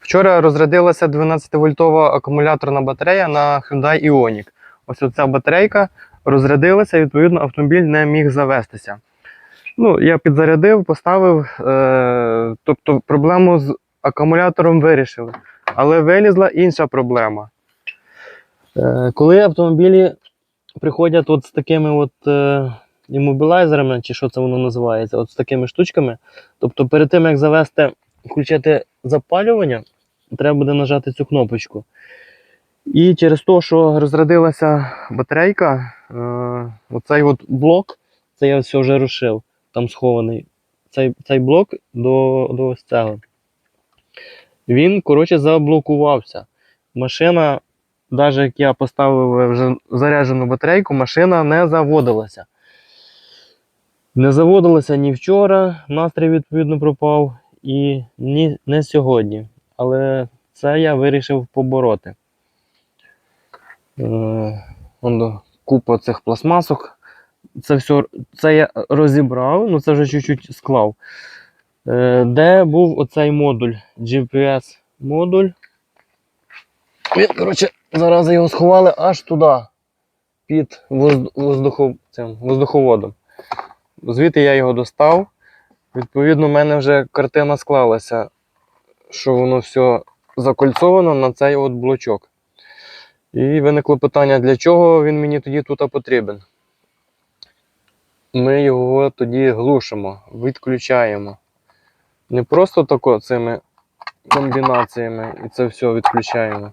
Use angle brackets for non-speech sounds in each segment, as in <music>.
Вчора розрядилася 12-вольтова акумуляторна батарея на Hyundai Ioniq. Ось оця батарейка розрядилася, і, відповідно, автомобіль не міг завестися. Ну, я підзарядив, поставив, е- тобто проблему з акумулятором вирішили. Але вилізла інша проблема. Е- коли автомобілі приходять от з такими от е- чи що це воно називається, от з такими штучками, тобто перед тим, як завести, включити запалювання, треба буде нажати цю кнопочку. І через те, що розрядилася батарейка, е, оцей от блок, це я все вже рушив, там схований. Цей, цей блок до, до ось цього. Він, коротше, заблокувався. Машина, навіть як я поставив вже заряджену батарейку, машина не заводилася. Не заводилася ні вчора, настрій відповідно пропав, і ні, не сьогодні. Але це я вирішив побороти. Е, купа цих пластмасок. Це все це я розібрав, ну це вже чуть-чуть склав. Е, де був оцей модуль, GPS модуль. Він, коротше, зараз його сховали аж туди, під возд- воздухов... цим, воздуховодом. Звідти я його достав. Відповідно, в мене вже картина склалася, що воно все закольцовано на цей от блочок. І виникло питання, для чого він мені тоді тут потрібен. Ми його тоді глушимо, відключаємо. Не просто тако цими комбінаціями і це все відключаємо.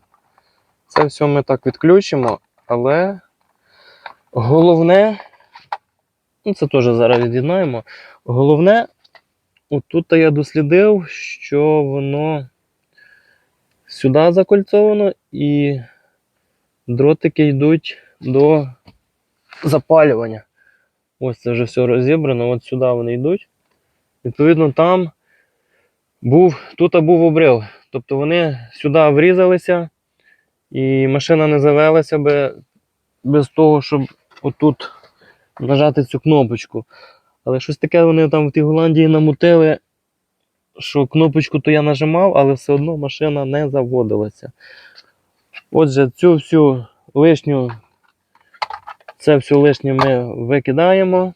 Це все ми так відключимо, але головне, ну це теж зараз від'єднаємо. Головне, отут я дослідив, що воно сюди закольцовано і дротики йдуть до запалювання. Ось це вже все розібрано, от сюди вони йдуть. Відповідно, там був, тут був обрив. Тобто вони сюди врізалися, і машина не завелася би без того, щоб отут нажати цю кнопочку. Але щось таке вони там в тій Голландії намутили, що кнопочку то я нажимав, але все одно машина не заводилася. Отже, цю всю лишню, це все лишнє ми викидаємо.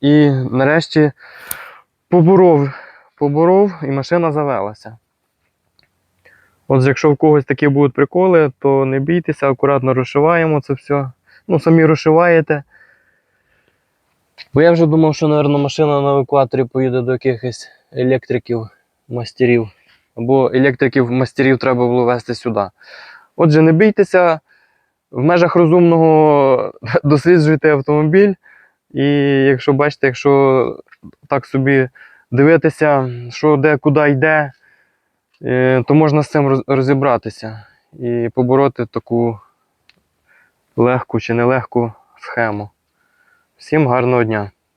І нарешті поборов, поборов і машина завелася. Отже, якщо в когось такі будуть приколи, то не бійтеся, акуратно розшиваємо це все. Ну, самі розшиваєте. Бо я вже думав, що, мабуть, машина на евакуаторі поїде до якихось електриків, мастерів. Або електриків, мастерів треба було везти сюди. Отже, не бійтеся, в межах розумного <laughs> досліджуйте автомобіль. І якщо бачите, якщо так собі дивитися, що де куди йде, е, то можна з цим розібратися і побороти таку легку чи нелегку схему. Всім гарного дня!